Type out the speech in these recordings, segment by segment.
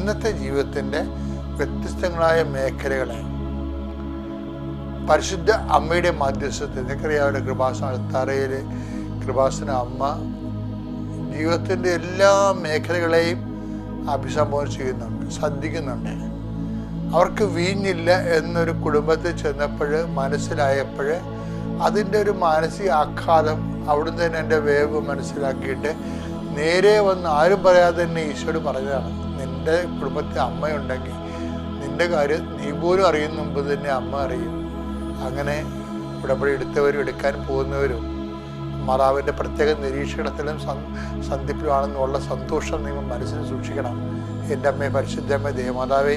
ഇന്നത്തെ ജീവിതത്തിന്റെ വ്യത്യസ്തങ്ങളായ മേഖലകളെ പരിശുദ്ധ അമ്മയുടെ മധ്യസ്ഥത്തിൽ നിനക്കറിയാവുന്ന കൃപാസന തറയിൽ കൃപാസന അമ്മ ജീവിതത്തിന്റെ എല്ലാ മേഖലകളെയും അഭിസംബോധന ചെയ്യുന്നുണ്ട് ശ്രദ്ധിക്കുന്നുണ്ട്. അവർക്ക് വീഞ്ഞില്ല എന്നൊരു കുടുംബത്തിൽ ചെന്നപ്പോൾ മനസ്സിലായപ്പോൾ അതിന്റെ ഒരു മാനസിക ആഘാതം അവിടുന്ന് തന്നെ എന്റെ വേവ് മനസ്സിലാക്കിയിട്ട് നേരെ വന്ന് ആരും പറയാതെ തന്നെ ഈശോട് പറഞ്ഞതാണ്. നിന്റെ കുടുംബത്തിൽ അമ്മയുണ്ടെങ്കിൽ നിന്റെ കാര്യം നീ പോലും അറിയുന്ന മുമ്പ് തന്നെ അമ്മ അറിയും. അങ്ങനെ ഉടമ്പടി എടുത്തവരും എടുക്കാൻ പോകുന്നവരും മാതാവിന്റെ പ്രത്യേക നിരീക്ഷണത്തിലും സന്ധിപ്പിലുമാണെന്നുള്ള സന്തോഷം നിങ്ങൾ മനസ്സിൽ സൂക്ഷിക്കണം. എന്റെ അമ്മയെ പരിശുദ്ധമ്മ ദേവമാതാവേ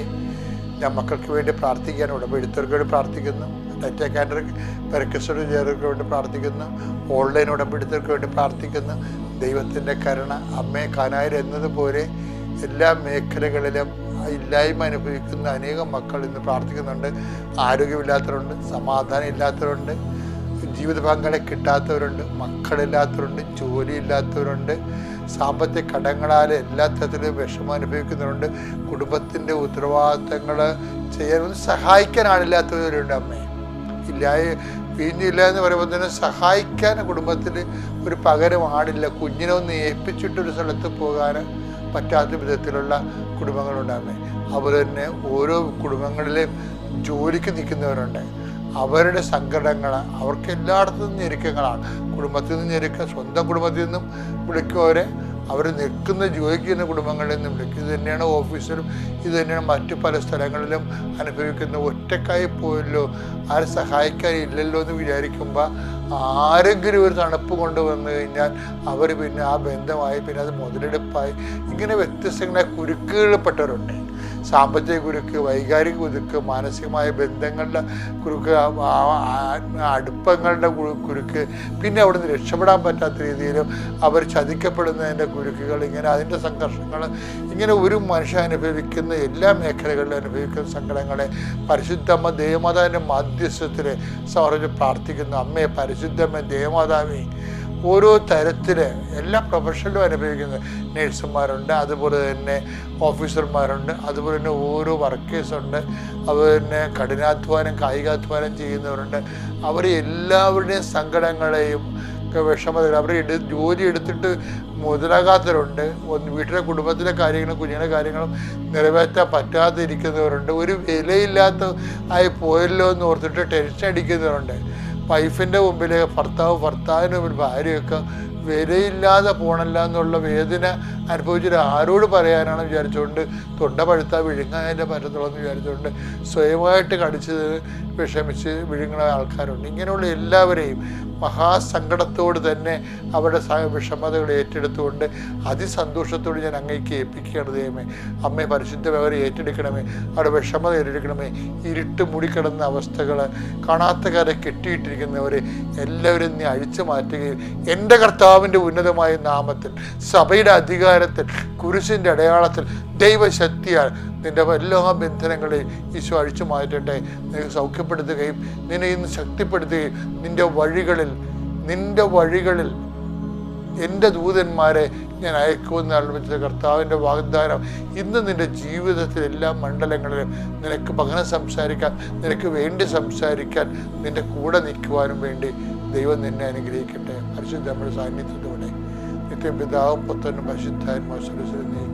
ഞാൻ മക്കൾക്ക് വേണ്ടി പ്രാർത്ഥിക്കാൻ ഉടമ്പടി എടുത്തവർക്ക് വേണ്ടി പ്രാർത്ഥിക്കുന്നു. ഡാറ്റാ കാൻഡർ പെരക്കസ്റ്റോട് ചേർക്ക് വേണ്ടി പ്രാർത്ഥിക്കുന്നു. ഓൺലൈൻ ഉടമ്പെടുത്തവർക്ക് വേണ്ടി പ്രാർത്ഥിക്കുന്നു. ദൈവത്തിന്റെ കരുണ അമ്മയെ കാനായിൽ എന്നതുപോലെ എല്ലാ മേഖലകളിലും ഇല്ലായ്മ അനുഭവിക്കുന്ന അനേകം മക്കൾ ഇന്ന് പ്രാർത്ഥിക്കുന്നുണ്ട്. ആരോഗ്യമില്ലാത്തവരുണ്ട് സമാധാനം ഇല്ലാത്തവരുണ്ട് ജീവിത പങ്കാളെ കിട്ടാത്തവരുണ്ട് മക്കളില്ലാത്തവരുണ്ട് ജോലിയില്ലാത്തവരുണ്ട് സാമ്പത്തിക കടങ്ങളാൽ എല്ലാ തരത്തിലും വിഷമം അനുഭവിക്കുന്നവരുണ്ട്. കുടുംബത്തിന്റെ ഉത്തരവാദിത്തങ്ങൾ ചെയ്യാൻ സഹായിക്കാൻ ആളില്ലാത്തവരുണ്ട് അമ്മേ. ഇല്ലായ വീഞ്ഞില്ല എന്ന് പറയുമ്പോൾ തന്നെ സഹായിക്കാൻ കുടുംബത്തിൽ ഒരു പകരം ആടില്ല കുഞ്ഞിനെ ഒന്ന് ഏൽപ്പിച്ചിട്ടൊരു സ്ഥലത്ത് പോകാൻ പറ്റാത്ത വിധത്തിലുള്ള കുടുംബങ്ങളുണ്ടാകുന്നത് അതുപോലെ തന്നെ ഓരോ കുടുംബങ്ങളിലെയും ജോലിക്ക് നിൽക്കുന്നവരുണ്ട്. അവരുടെ സങ്കടങ്ങൾ അവർക്ക് എല്ലായിടത്തു നിന്നും ഞെരുക്കങ്ങളാണ്. കുടുംബത്തിൽ നിന്ന് ഞെരുക്ക സ്വന്തം കുടുംബത്തിൽ നിന്നും വിളിക്കുവരെ അവർ നിൽക്കുന്ന ജോലിക്കുന്ന കുടുംബങ്ങളിൽ നിന്നും വിളിക്കും. ഇത് തന്നെയാണ് ഓഫീസിലും ഇത് തന്നെയാണ് മറ്റു പല സ്ഥലങ്ങളിലും അനുഭവിക്കുന്ന ഒറ്റക്കായി പോയല്ലോ ആരും സഹായിക്കാനില്ലല്ലോ എന്ന് വിചാരിക്കുമ്പോൾ ആരെങ്കിലും ഒരു തണുപ്പ് കൊണ്ടുവന്നു കഴിഞ്ഞാൽ അവർ പിന്നെ ആ ബന്ധമായി പിന്നെ അത് മുതലെടുപ്പായി. ഇങ്ങനെ വ്യത്യസ്തങ്ങളായ കുരുക്കുകളിൽപ്പെട്ടവരുണ്ട്. സാമ്പത്തിക കുരുക്ക് വൈകാരിക കുരുക്ക് മാനസികമായ ബന്ധങ്ങളുടെ കുരുക്ക് അടുപ്പങ്ങളുടെ കുരുക്ക് പിന്നെ അവിടെ നിന്ന് രക്ഷപ്പെടാൻ പറ്റാത്ത രീതിയിലും അവർ ചതിക്കപ്പെടുന്നതിന്റെ കുരുക്കുകൾ ഇങ്ങനെ അതിന്റെ സംഘർഷങ്ങൾ ഇങ്ങനെ ഒരു മനുഷ്യൻ അനുഭവിക്കുന്ന എല്ലാ മേഖലകളിലും അനുഭവിക്കുന്ന സങ്കടങ്ങളെ പരിശുദ്ധമ്മ ദേവമാതാവിന്റെ മാധ്യസ്ഥത്തിൽ സമർപ്പിച്ച് പ്രാർത്ഥിക്കുന്നു. അമ്മയെ പരിശുദ്ധമ്മ ദേവമാതാവേ ഓരോ തരത്തിൽ എല്ലാ പ്രൊഫഷനിലും അനുഭവിക്കുന്നത് നേഴ്സുമാരുണ്ട് അതുപോലെ തന്നെ ഓഫീസർമാരുണ്ട് അതുപോലെ തന്നെ ഓരോ വർക്കേഴ്സുണ്ട് അതുപോലെ തന്നെ കഠിനാധ്വാനം കായികാധ്വാനം ചെയ്യുന്നവരുണ്ട്. അവർ എല്ലാവരുടെയും സങ്കടങ്ങളെയും വിഷമതകൾ അവർ എടു ജോലി എടുത്തിട്ട് മുതലാകാത്തവരുണ്ട്. ഒന്ന് വീട്ടിലെ കുടുംബത്തിലെ കാര്യങ്ങളും കുഞ്ഞിന്റെ കാര്യങ്ങളും നിറവേറ്റാൻ പറ്റാതെ ഇരിക്കുന്നവരുണ്ട് ഒരു വിലയില്ലാത്ത ആയി പോയല്ലോ എന്ന് ഓർത്തിട്ട് ടെൻഷൻ അടിക്കുന്നവരുണ്ട്. വൈഫിന്റെ മുമ്പിൽ ഭർത്താവ് ഭർത്താവിന് മുമ്പിൽ ഭാര്യയൊക്കെ വിലയില്ലാതെ പോണല്ല എന്നുള്ള വേദന അനുഭവിച്ചിട്ട് ആരോട് പറയാനാണ് വിചാരിച്ചുകൊണ്ട് തൊണ്ട പഴുത്താൽ വിഴുങ്ങാതിന്റെ പറ്റത്തുള്ളതെന്ന് വിചാരിച്ചുകൊണ്ട് സ്വയമായിട്ട് കടിച്ചത് വിഷമിച്ച് വിഴുങ്ങുന്ന ആൾക്കാരുണ്ട്. ഇങ്ങനെയുള്ള എല്ലാവരെയും മഹാസങ്കടത്തോട് തന്നെ അവരുടെ വിഷമതകൾ ഏറ്റെടുത്തുകൊണ്ട് അതിസന്തോഷത്തോട് ഞാൻ അങ്ങേക്ക് ഏൽപ്പിക്കുകയാണ് ദൈവമേ. അമ്മയെ പരിശുദ്ധ അവരെ ഏറ്റെടുക്കണമേ. അവിടെ വിഷമത ഏറ്റെടുക്കണമേ. ഇരുട്ട് മൂടിക്കിടന്ന അവസ്ഥകൾ കാണാത്ത കര കെട്ടിയിട്ടിരിക്കുന്നവരെ എല്ലാവരും നീ അഴിച്ചു മാറ്റുകയും എന്റെ കർത്താവിന്റെ ഉന്നതമായ നാമത്തിൽ സഭയുടെ അധികാരത്തിൽ കുരിശിന്റെ അടയാളത്തിൽ ദൈവശക്തിയാൽ നിന്റെ എല്ലാ ബന്ധനങ്ങളെ ഈശോ അഴിച്ചു മാറ്റട്ടെ. നിനക്ക് സൗഖ്യപ്പെടുത്തുകയും നിന്നെ ഇന്ന് ശക്തിപ്പെടുത്തുകയും നിന്റെ വഴികളിൽ നിന്റെ വഴികളിൽ എന്റെ ദൂതന്മാരെ ഞാൻ അയക്കുമെന്ന് ആരംഭിച്ച കർത്താവിന്റെ വാഗ്ദാനം. ഇന്ന് നിന്റെ ജീവിതത്തിലെ എല്ലാ മണ്ഡലങ്ങളിലും നിനക്ക് പകരം സംസാരിക്കാൻ നിനക്ക് വേണ്ടി സംസാരിക്കാൻ നിന്റെ കൂടെ നിൽക്കുവാനും വേണ്ടി ദൈവം നിന്നെ അനുഗ്രഹിക്കട്ടെ. പരിശുദ്ധ നമ്മുടെ സാന്നിധ്യത്തോടെ നിത്യപിതാവും പുത്രനും പരിശുദ്ധാത്മാശ്വരസിലും നയിക്കുക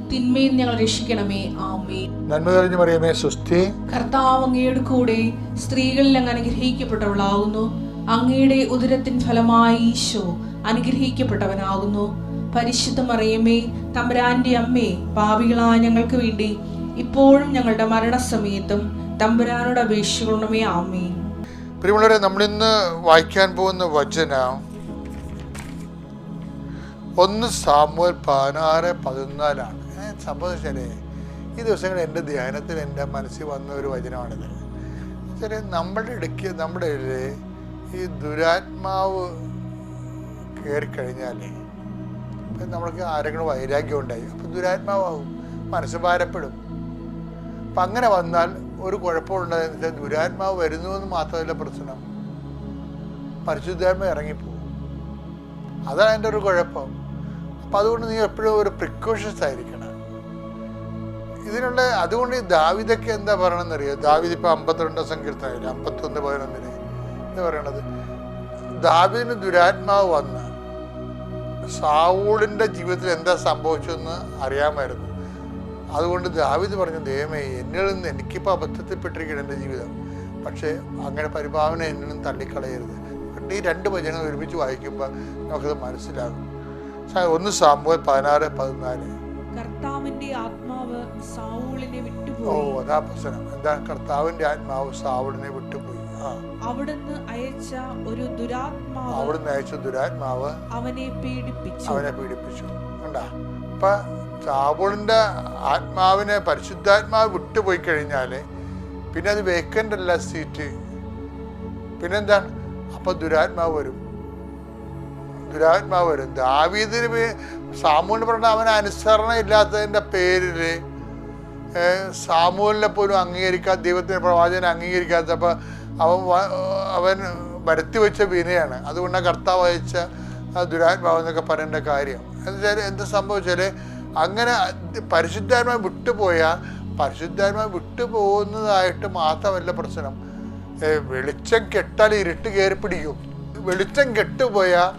തിന്മയിൽ ഞങ്ങൾ രക്ഷിക്കണമേ. ആമേ നന്മ തെളിഞ്ഞു മറിയമേ സുസ്ഥി കർത്താവ് അങ്ങയുടെ കൂടെ സ്ത്രീകളിൽ അങ്ങ് അനുഗ്രഹിക്കപ്പെട്ടവളാകുന്നു. അങ്ങയുടെ ഉദരത്തിൻ ഫലമായി ഈശോ അനുഗ്രഹിക്കപ്പെട്ടവനാകുന്നു. പരിശുദ്ധ മറിയമേ തമ്പുരാന്റെ അമ്മേ പാപികളായ ഞങ്ങൾക്ക് വേണ്ടി ഇപ്പോഴും ഞങ്ങളുടെ മരണസമയത്തും തമ്പുരാനോട് അപേക്ഷിക്കണമേ. ആമേ പ്രിയമുള്ളവരെ നമ്മളിന്ന് വായിക്കാൻ പോകുന്ന വചന ഒന്ന് സാമുവൽ പതിനാറ് പതിനാലാണ്. ഏ, സംഭവം വെച്ചാലേ ഈ ദിവസങ്ങളിൽ എന്റെ ധ്യാനത്തിൽ എന്റെ മനസ്സിൽ വന്ന ഒരു വചനമാണിത്. വെച്ചാൽ നമ്മളുടെ ഇടയ്ക്ക് നമ്മുടെ ഈ ദുരാത്മാവ് കയറിക്കഴിഞ്ഞാലേ ഇപ്പം നമ്മൾക്ക് ആരെങ്കിലും വൈരാഗ്യം ഉണ്ടായി അപ്പം ദുരാത്മാവാകും മനസ്സ് ഭാരപ്പെടും അപ്പം അങ്ങനെ വന്നാൽ ഒരു കുഴപ്പമുണ്ടായെന്ന് വെച്ചാൽ ദുരാത്മാവ് വരുന്നു എന്ന് മാത്രമല്ല പ്രശ്നം. പരിശുദ്ധാത്മ ഇറങ്ങിപ്പോകും. അതാണ് എന്റെ ഒരു കുഴപ്പം. അപ്പം അതുകൊണ്ട് നീ എപ്പോഴും ഒരു പ്രിക്കോഷൻസ് ആയിരിക്കണം. ഇതിനുള്ള അതുകൊണ്ട് ദാവിദൊക്കെ എന്താ പറയണമെന്നറിയോ ദാവിദ് ഇപ്പം അമ്പത്തിരണ്ട് സങ്കീർത്തനമില്ല അമ്പത്തൊന്ന് പതിനൊന്നിന് എന്താ പറയണത്? ദാവിദിന് ദുരാത്മാവ് വന്ന് സാവൂളിന്റെ ജീവിതത്തിൽ എന്താ സംഭവിച്ചതെന്ന് അറിയാമായിരുന്നു. അതുകൊണ്ട് ദാവിദ് പറഞ്ഞു ദൈവമേ എന്നിൽ നിന്ന് എനിക്കിപ്പോൾ അബദ്ധത്തിൽപ്പെട്ടിരിക്കണം എന്റെ ജീവിതം. പക്ഷേ അങ്ങനെ പരിഭാവന എന്നിൽ നിന്ന് തള്ളിക്കളയരുത്. ഈ രണ്ട് വചനങ്ങൾ ഒരുമിച്ച് വായിക്കുമ്പോൾ നമുക്കത് മനസ്സിലാകും. ഒന്ന് സാമ്പോ പതിനാറ് പതിനാല്. കർത്താവിന്റെ ആത്മാവ് സാവൂളിനെ ഓ വിട്ടുപോയി അതാ പ്രശ്നം. എന്താ? കർത്താവിന്റെ ആത്മാവ് സാവൂളിനെ വിട്ടുപോയി. അവിടുന്ന് അയച്ച ഒരു ദുരാത്മാവ് അവിടുന്ന് അയച്ച ദുരാത്മാവ് അവനെ പീഡിപ്പിച്ചു. അവനെ പീഡിപ്പിച്ചു. കണ്ടാ? അപ്പൊ സാവൂളിന്റെ ആത്മാവിനെ പരിശുദ്ധാത്മാവ് വിട്ടുപോയി കഴിഞ്ഞാൽ പിന്നെ അത് വേക്കന്റ് അല്ല സീറ്റ് പിന്നെന്താണ്? അപ്പൊ ദുരാത്മാവ് വരും. ദുരാത്മാവ് വരും ദാവീദിന് സാമൂലിന് പറഞ്ഞ അവന് അനുസരണ ഇല്ലാത്തതിന്റെ പേരിൽ സാമൂലിനെ പോലും അംഗീകരിക്കാത്ത ദൈവത്തിന്റെ പ്രവാചകനെ അംഗീകരിക്കാത്തപ്പോൾ അവൻ അവൻ വരുത്തി വെച്ച വിനയാണ്. അതുകൊണ്ടാണ് കർത്താവ് അയച്ച ദുരാത്മാവ് എന്നൊക്കെ പറയേണ്ട കാര്യം. എന്നുവെച്ചാൽ എന്ത് സംഭവിച്ചാൽ അങ്ങനെ പരിശുദ്ധാത്മാവ് വിട്ടുപോയാൽ പരിശുദ്ധാത്മാവ് വിട്ടുപോകുന്നതായിട്ട് മാത്രമല്ല പ്രശ്നം. വെളിച്ചം കെട്ടാൽ ഇരുട്ട് കയറി പിടിക്കും വെളിച്ചം കെട്ടുപോയാൽ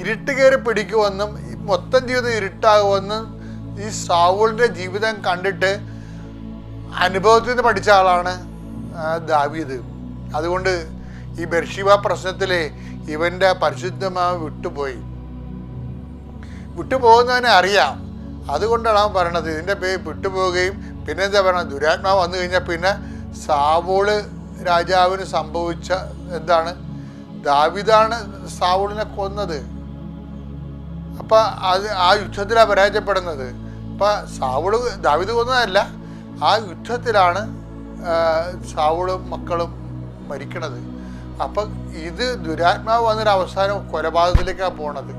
ഇരുട്ട് കയറി പിടിക്കുമെന്നും മൊത്തം ജീവിതം ഇരുട്ടാകുമെന്നും ഈ സാവൂളിന്റെ ജീവിതം കണ്ടിട്ട് അനുഭവത്തിൽ നിന്ന് പഠിച്ച ആളാണ് ദാവീദ്. അതുകൊണ്ട് ഈ ബർഷിവ പ്രശ്നത്തിലെ ഇവന്റെ പരിശുദ്ധമായ വിട്ടുപോയി. വിട്ടുപോകുന്നവനെ അറിയാം. അതുകൊണ്ടാണ് അവൻ പറയണത് ഇതിന്റെ പേര് വിട്ടുപോവുകയും പിന്നെ എന്താ പറയുക ദുരാത്മാവ് വന്നു കഴിഞ്ഞാൽ പിന്നെ സാവോൾ രാജാവിന് സംഭവിച്ച എന്താണ്? ദാവിദാണ് സാവൂളിനെ കൊന്നത്. അപ്പം അത് ആ യുദ്ധത്തിലാണ് പരാജയപ്പെടുന്നത്. അപ്പം സാവുൾ ദാവിദ് കൊന്നതല്ല ആ യുദ്ധത്തിലാണ് സാവുളും മക്കളും മരിക്കണത്. അപ്പം ഇത് ദുരാത്മാവ് വന്നൊരു അവസാനം കൊലപാതകത്തിലേക്കാണ് പോണത്.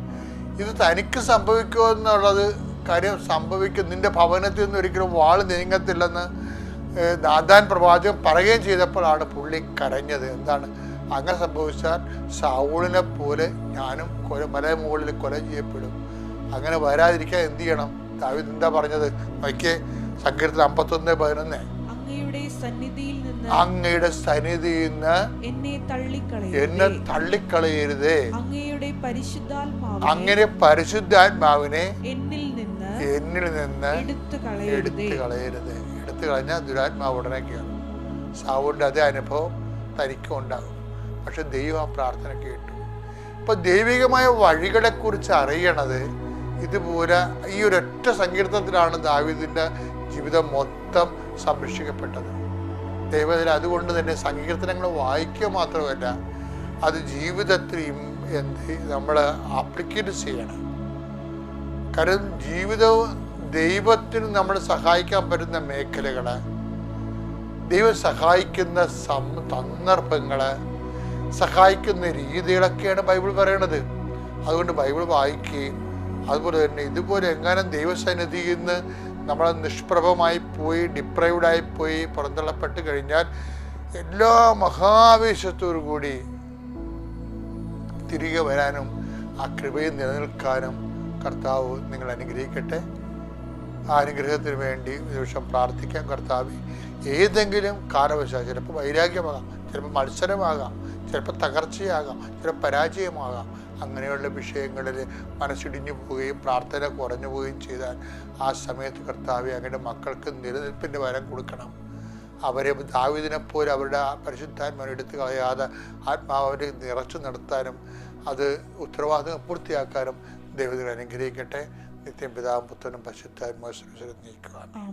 ഇത് തനിക്ക് സംഭവിക്കുമോ എന്നുള്ളത് കാര്യം സംഭവിക്കും. നിന്റെ ഭവനത്തിൽ നിന്ന് ഒരിക്കലും വാൾ നീങ്ങത്തില്ലെന്ന് ദാദാൻ പ്രവാചകം പറയുകയും ചെയ്തപ്പോഴാണ് പുള്ളി കരഞ്ഞത്. എന്താണ്? അങ്ങനെ സംഭവിച്ചാൽ സാവൂളിനെ പോലെ ഞാനും കൊല മല മുകളിൽ കൊല ചെയ്യപ്പെടും. അങ്ങനെ വരാതിരിക്കാൻ എന്ത് ചെയ്യണം? ദാവീദ് എന്താ പറഞ്ഞത്? നോക്കിയേ സങ്കീർത്തനം അമ്പത്തൊന്ന് പതിനൊന്ന്. അങ്ങയുടെ സന്നിധിയിൽ നിന്ന് എന്നെ തള്ളിക്കളയരുതേ. അങ്ങയുടെ പരിശുദ്ധാത്മാവ് അങ്ങനെ പരിശുദ്ധാത്മാവിനെ എന്നിൽ നിന്ന് എന്നിൽ നിന്ന് എടുത്തു കളയരുതേ. എടുത്തു കളഞ്ഞാൽ ദുരാത്മാവ് ഉടനെ കയറും. സാവുണ്ട് അതേ അനുഭവം തനിക്കും ഉണ്ടാകും. പക്ഷെ ദൈവം ആ പ്രാർത്ഥന കേട്ടു. ഇപ്പൊ ദൈവികമായ വഴികളെ കുറിച്ച് അറിയണത് ഇതുപോലെ ഈ ഒരൊറ്റ സങ്കീർത്തനത്തിലാണ് ദാവീദിന്റെ ജീവിതം മൊത്തം സംരക്ഷിക്കപ്പെട്ടത്. ദൈവത്തിൽ അതുകൊണ്ട് തന്നെ സങ്കീർത്തനങ്ങൾ വായിക്കുക മാത്രമല്ല അത് ജീവിതത്തിൽ എന്ത് നമ്മൾ ആപ്ലിക്കേറ്റ് ചെയ്യണം. കാരണം ജീവിതവും ദൈവത്തിന് നമ്മൾ സഹായിക്കാൻ പറ്റുന്ന മേഖലകൾ ദൈവം സഹായിക്കുന്ന സം സന്ദർഭങ്ങൾ സഹായിക്കുന്ന രീതികളൊക്കെയാണ് ബൈബിൾ പറയണത്. അതുകൊണ്ട് ബൈബിൾ വായിക്കുകയും അതുപോലെ തന്നെ ഇതുപോലെ എങ്ങാനും ദൈവസന്നിധിയിൽ നിന്ന് നമ്മൾ നിഷ്പ്രഭമായി പോയി ഡിപ്രൈവ്ഡായി പോയി പുറന്തള്ളപ്പെട്ട് കഴിഞ്ഞാൽ എല്ലാ മഹാവേശത്തോടു കൂടി തിരികെ വരാനും ആ കൃപയിൽ നിലനിൽക്കാനും കർത്താവ് നിങ്ങൾ അനുഗ്രഹിക്കട്ടെ. ആ അനുഗ്രഹത്തിന് വേണ്ടി ഒരു പ്രാർത്ഥിക്കാം. കർത്താവ് ഏതെങ്കിലും കാരണവശാൽ ചിലപ്പോൾ വൈരാഗ്യമാകാം. ചിലപ്പോൾ മത്സരമാകാം ചിലപ്പോൾ തകർച്ചയാകാം ചിലപ്പോൾ പരാജയമാകാം. അങ്ങനെയുള്ള വിഷയങ്ങളിൽ മനസ്സിടിഞ്ഞു പോവുകയും പ്രാർത്ഥന കുറഞ്ഞു പോവുകയും ചെയ്താൽ ആ സമയത്ത് കർത്താവ് അങ്ങയുടെ മക്കൾക്ക് നിലനിൽപ്പിന്റെ വരം കൊടുക്കണം. അവരെ ദാവിദിനെപ്പോലെ അവരുടെ ആ പരിശുദ്ധാത്മാവിനെ എടുത്തു കളയാതെ ആത്മാവിനെ നിറച്ചു നടത്താനും അത് ഉത്തരവാദിത്വം പൂർത്തിയാക്കാനും ദൈവത്തിൽ അനുഗ്രഹിക്കട്ടെ. നിത്യം പിതാവും പുത്രനും പരിശുദ്ധാത്മാവ് നീക്കുവാൻ.